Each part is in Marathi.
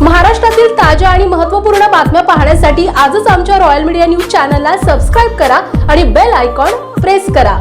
महाराष्ट्रातील ताज्या आणि महत्त्वपूर्ण बातम्या पाहण्यासाठी आजच आमच्या रॉयल मीडिया न्यूज चॅनलला सबस्क्राईब करा आणि बेल आयकॉन प्रेस करा.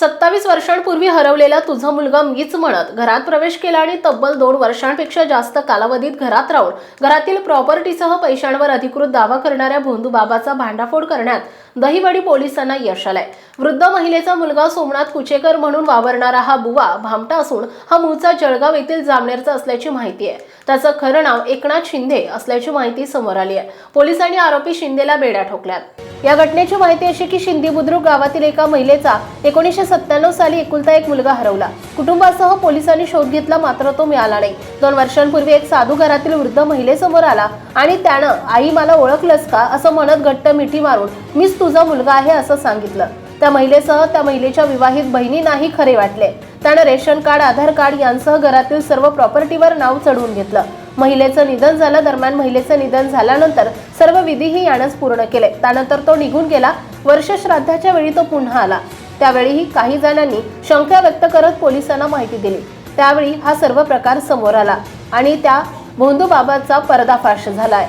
सत्तावीस वर्षांपूर्वी हरवलेला तुझा मुलगा मीच म्हणत घरात प्रवेश केला आणि तब्बल दोन वर्षांपेक्षा जास्त कालावधीत घरात राहून घरातील प्रॉपर्टीसह पैशांवर अधिकृत दावा करणाऱ्या भोंदू बाबाचा भांडाफोड करण्यात दहिवडी पोलिसांना यश आलंय. वृद्ध महिलेचा मुलगा सोमनाथ कुचेकर म्हणून वावरणारा हा बुवा भामटा असून हा मूळचा जळगाव येथील जामनेरचा असल्याची माहिती आहे. त्याचं खरं नाव एकनाथ शिंदे असल्याची माहिती समोर आली आहे. पोलिसांनी आरोपी शिंदेला बेड्या ठोकल्यात. या घटनेची माहिती अशी की शिंदी बुद्रुक गावातील एका महिलेचा एकोणीसशे सत्त्याण्णव साली एकुलता एक मुलगा हरवला. कुटुंबासह पोलिसांनी शोध घेतला मात्र तो मिळाला नाही. दोन वर्षांपूर्वी एक साधू घरातील वृद्ध महिलेसमोर आला आणि त्यानं आई मला ओळखलंस का? असं म्हणत घट्ट मिठी मारून मीच तुझा मुलगा आहे असं सांगितलं. त्या महिलेसह त्या महिलेच्या विवाहित बहिणींनाही खरे वाटले. त्यानं रेशन कार्ड आधार कार्ड यांसह घरातील सर्व प्रॉपर्टीवर नाव चढवून घेतलं. महिलेचं निधन झालं दरम्यान महिलेचं निधन झाल्यानंतर सर्व विधीही यानंच पूर्ण केले. त्यानंतर तो निघून गेला. वर्ष श्राद्धाच्या वेळी तो पुन्हा आला. त्यावेळीही काही जणांनी शंका व्यक्त करत पोलिसांना माहिती दिली. त्यावेळी हा सर्व प्रकार समोर आला आणि त्या भोंदू पर्दाफाश पर्दाफाश झालाय.